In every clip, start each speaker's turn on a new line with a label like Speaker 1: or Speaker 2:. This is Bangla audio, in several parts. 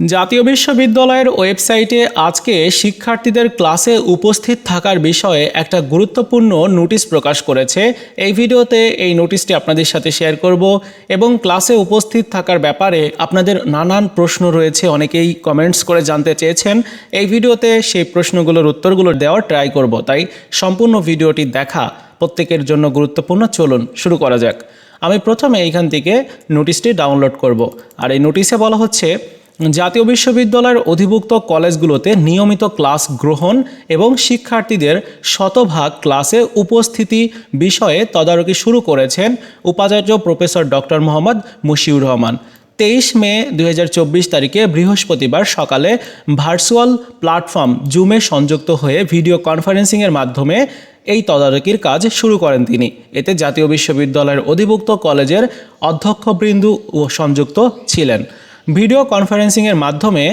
Speaker 1: জাতীয় বিশ্ববিদ্যালয়ের ওয়েবসাইটে আজকে শিক্ষার্থীদের ক্লাসে উপস্থিত থাকার বিষয়ে একটা গুরুত্বপূর্ণ নোটিশ প্রকাশ করেছে। এই ভিডিওতে এই নোটিশটি আপনাদের সাথে শেয়ার করব এবং ক্লাসে উপস্থিত থাকার ব্যাপারে আপনাদের নানান প্রশ্ন রয়েছে, অনেকেই কমেন্টস করে জানতে চেয়েছেন। এই ভিডিওতে সেই প্রশ্নগুলোর উত্তরগুলো দেওয়ার ট্রাই করব। তাই সম্পূর্ণ ভিডিওটি দেখা প্রত্যেকের জন্য গুরুত্বপূর্ণ। চলুন শুরু করা যাক। আমি প্রথমে এইখান থেকে নোটিশটি ডাউনলোড করব। আর এই নোটিশে বলা হচ্ছে জাতীয় বিশ্ববিদ্যালয়ের অধিভুক্ত কলেজগুলোতে নিয়মিত ক্লাস গ্রহণ এবং শিক্ষার্থীদের শতভাগ ক্লাসে উপস্থিতি বিষয়ে তদারকি শুরু করেছেন উপাচার্য প্রফেসর ডক্টর মোহাম্মদ মুশিউর রহমান। তেইশ মে দুই হাজার চব্বিশ তারিখে বৃহস্পতিবার সকালে ভার্চুয়াল প্ল্যাটফর্ম জুমে সংযুক্ত হয়ে ভিডিও কনফারেন্সিংয়ের মাধ্যমে এই তদারকির কাজ শুরু করেন তিনি। এতে জাতীয় বিশ্ববিদ্যালয়ের অধিভুক্ত কলেজের অধ্যক্ষবৃন্দু ও সংযুক্ত ছিলেন। ভিডিও কনফারেন্সিংয়ের মাধ্যমে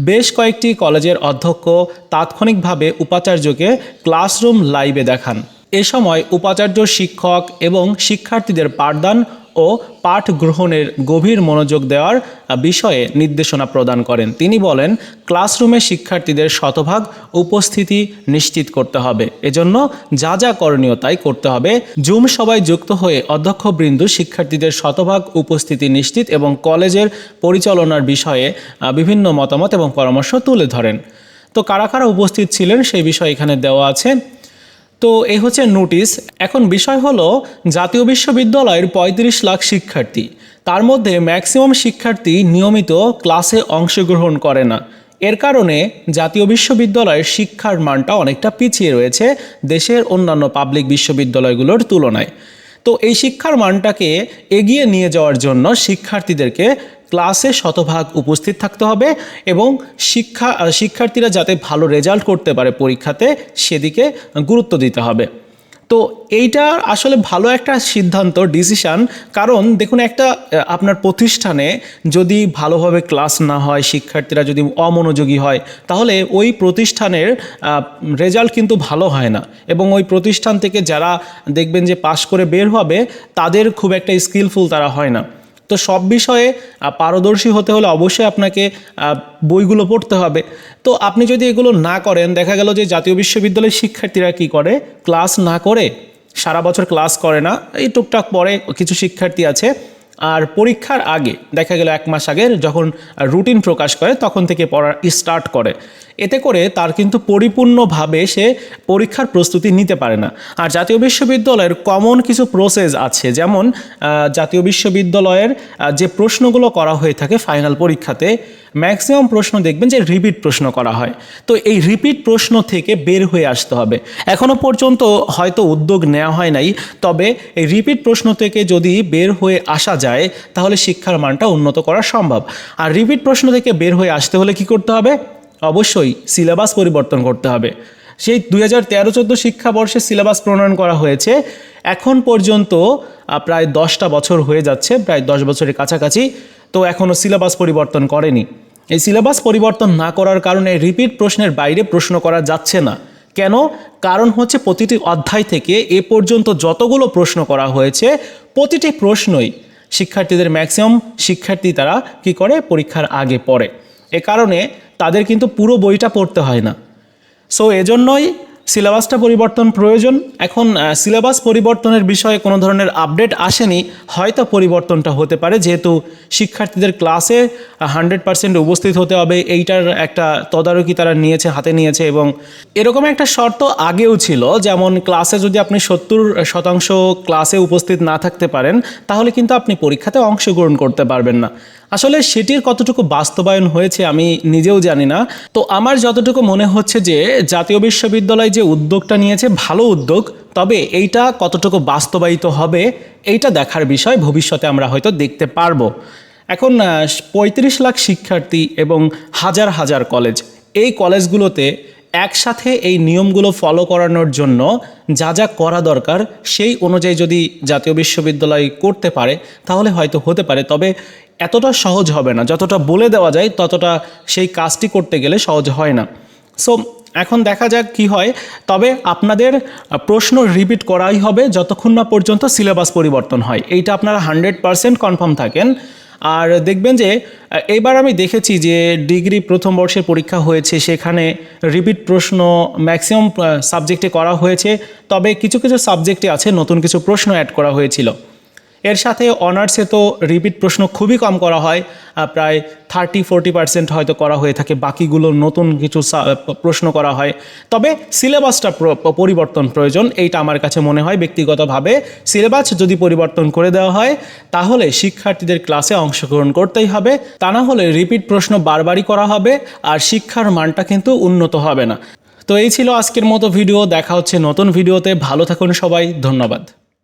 Speaker 1: বেশ কয়েকটি কলেজের অধ্যক্ষ তাৎক্ষণিকভাবে উপাচার্যকে ক্লাসরুম লাইভে দেখান। এ সময় উপাচার্য শিক্ষক এবং শিক্ষার্থীদের পাঠদান ও পাঠ গ্রহণের গভীর মনোযোগ দেওয়ার বিষয়ে নির্দেশনা প্রদান করেন। তিনি বলেন, ক্লাসরুমে শিক্ষার্থীদের শতভাগ উপস্থিতি নিশ্চিত করতে হবে। এজন্য যা যা করণীয় তাই করতে হবে। জুম সবাই যুক্ত হয়ে অধ্যক্ষবৃন্দ শিক্ষার্থীদের শতভাগ উপস্থিতি নিশ্চিত এবং কলেজের পরিচালনার বিষয়ে বিভিন্ন মতামত এবং পরামর্শ তুলে ধরেন। তো কারা কারা উপস্থিত ছিলেন সেই বিষয় এখানে দেওয়া আছে। তো এ হচ্ছে নোটিশ এখন বিষয় হলো, জাতীয় বিশ্ববিদ্যালয়ের পঁয়ত্রিশ লাখ শিক্ষার্থী। তার মধ্যে ম্যাক্সিমাম শিক্ষার্থী নিয়মিত ক্লাসে অংশগ্রহণ করে না। এর কারণে জাতীয় বিশ্ববিদ্যালয়ের শিক্ষার মানটা অনেকটা পিছিয়ে রয়েছে দেশের অন্যান্য পাবলিক বিশ্ববিদ্যালয়গুলোর তুলনায়। তো এই শিক্ষার মানটাকে এগিয়ে নিয়ে যাওয়ার জন্য শিক্ষার্থীদেরকে ক্লাসে শতভাগ উপস্থিত থাকতে হবে এবং শিক্ষা শিক্ষার্থীরা যাতে ভালো রেজাল্ট করতে পারে পরীক্ষাতে, সেদিকে গুরুত্ব দিতে হবে। তো এইটা আসলে ভালো একটা সিদ্ধান্ত ডিসিশান কারণ দেখুন একটা আপনার প্রতিষ্ঠানে যদি ভালোভাবে ক্লাস না হয়, শিক্ষার্থীরা যদি অমনোযোগী হয়, তাহলে ওই প্রতিষ্ঠানের রেজাল্ট কিন্তু ভালো হয় না। এবং ওই প্রতিষ্ঠান থেকে যারা দেখবেন যে পাশ করে বের হবে, তাদের খুব একটা স্কিলফুল তারা হয় না। তো সব বিষয়ে পারদর্শী হতে হলে অবশ্যই আপনাকে বইগুলো পড়তে হবে। তো আপনি যদি এগুলো না করেন, দেখা গেল যে জাতীয় বিশ্ববিদ্যালয়ের শিক্ষার্থীরা কি করে? ক্লাস না করে, সারা বছর ক্লাস করে না, এই টুকটাক পরে কিছু শিক্ষার্থী আছে আর পরীক্ষার আগে, দেখা গেল এক মাস আগে যখন রুটিন প্রকাশ করে, তখন থেকে পড়া স্টার্ট করে। এতে করে তার কিন্তু পরিপূর্ণভাবে সে পরীক্ষার প্রস্তুতি নিতে পারে না। আর জাতীয় বিশ্ববিদ্যালয়ের কমন কিছু প্রসেস আছে, যেমন জাতীয় বিশ্ববিদ্যালয়ের যে প্রশ্নগুলো করা হয়ে থাকে ফাইনাল পরীক্ষাতে ম্যাক্সিমাম প্রশ্ন দেখবেন যে রিপিট প্রশ্ন করা হয়। তো এই রিপিট প্রশ্ন থেকে বের হয়ে আসতে হবে। এখনও পর্যন্ত হয়তো উদ্যোগ নেওয়া হয় নাই, তবে এই রিপিট প্রশ্ন থেকে যদি বের হয়ে আসা যায়, তাহলে শিক্ষার মানটা উন্নত করা সম্ভব। আর রিপিট প্রশ্ন থেকে বের হয়ে আসতে হলে কি করতে হবে? অবশ্যই সিলেবাস পরিবর্তন করতে হবে। সেই দুই হাজার তেরো চোদ্দ শিক্ষাবর্ষে সিলেবাস প্রণয়ন করা হয়েছে। এখন পর্যন্ত প্রায় দশটা বছর হয়ে যাচ্ছে, প্রায় দশ বছরের কাছাকাছি। তো এখনও সিলেবাস পরিবর্তন করেনি। এই সিলেবাস পরিবর্তন না করার কারণে রিপিট প্রশ্নের বাইরে প্রশ্ন করা যাচ্ছে না। কেন? কারণ হচ্ছে প্রতিটি অধ্যায় থেকে এ পর্যন্ত যতগুলো প্রশ্ন করা হয়েছে, প্রতিটি প্রশ্নই শিক্ষার্থীদের ম্যাক্সিমাম শিক্ষার্থী তারা কি করে? পরীক্ষার আগে পড়ে। এ কারণে তাদের কিন্তু পুরো বইটা পড়তে হয় না। সো এজন্যই সিলেবাসটা পরিবর্তন প্রয়োজন। এখন সিলেবাস পরিবর্তনের বিষয়ে কোনো ধরনের আপডেট আসেনি, হয়তো পরিবর্তনটা হতে পারে, যেহেতু শিক্ষার্থীদের ক্লাসে হান্ড্রেড পার্সেন্ট উপস্থিত হতে হবে, এইটার একটা তদারকি তারা নিয়েছে, হাতে নিয়েছে এবং এরকম একটা শর্ত আগেও ছিল, যেমন ক্লাসে যদি আপনি সত্তর শতাংশ ক্লাসে উপস্থিত না থাকতে পারেন, তাহলে কিন্তু আপনি পরীক্ষাতে অংশগ্রহণ করতে পারবেন না। আসলে সেটির কতটুকু বাস্তবায়ন হয়েছে আমি নিজেও জানি না। তো আমার যতটুকু মনে হচ্ছে যে জাতীয় বিশ্ববিদ্যালয় যে উদ্যোগটা নিয়েছে ভালো উদ্যোগ, তবে এইটা কতটুকু বাস্তবায়িত হবে এইটা দেখার বিষয় ভবিষ্যতে আমরা হয়তো দেখতে পারব। এখন পঁয়ত্রিশ লাখ শিক্ষার্থী এবং হাজার হাজার কলেজ, এই কলেজগুলোতে একসাথে এই নিয়মগুলো ফলো করানোর জন্য যা যা করা দরকার, সেই অনুযায়ী যদি জাতীয় বিশ্ববিদ্যালয় করতে পারে, তাহলে হয়তো হতে পারে। তবে এতটা সহজ হবে না। যতটা বলে দেওয়া যায়, ততটা সেই কাজটি করতে গেলে সহজ হয় না। সো এখন দেখা যাক কি হয়। তবে আপনাদের প্রশ্ন রিপিট করাই হবে যতক্ষণ না পর্যন্ত সিলেবাস পরিবর্তন হয়। এইটা আপনারা হান্ড্রেড পারসেন্ট কনফার্ম থাকেন। আর দেখবেন যে এবার আমি দেখেছি যে ডিগ্রি প্রথম বর্ষের পরীক্ষা হয়েছে, সেখানে রিপিট প্রশ্ন ম্যাক্সিমাম সাবজেক্টে করা হয়েছে। তবে কিছু কিছু সাবজেক্টে আছে, নতুন কিছু প্রশ্ন অ্যাড করা হয়েছিল। এর সাথে অনার্সে তো রিপিট প্রশ্ন খুবই কম করা হয় প্রায় থার্টি ফোরটি পার্সেন্ট হয়তো করা হয়ে থাকে, বাকিগুলো নতুন কিছু প্রশ্ন করা হয়। তবে সিলেবাসটা পরিবর্তন প্রয়োজন, এইটা আমার কাছে মনে হয় ব্যক্তিগতভাবে। সিলেবাস যদি পরিবর্তন করে দেওয়া হয়, তাহলে শিক্ষার্থীদের ক্লাসে অংশগ্রহণ করতেই হবে, তা না হলে রিপিট প্রশ্ন বারবারই করা হবে, আর শিক্ষার মানটা কিন্তু উন্নত হবে না। তো এই ছিল আজকের মতো ভিডিও দেখা হচ্ছে নতুন ভিডিওতে ভালো থাকুন সবাই, ধন্যবাদ।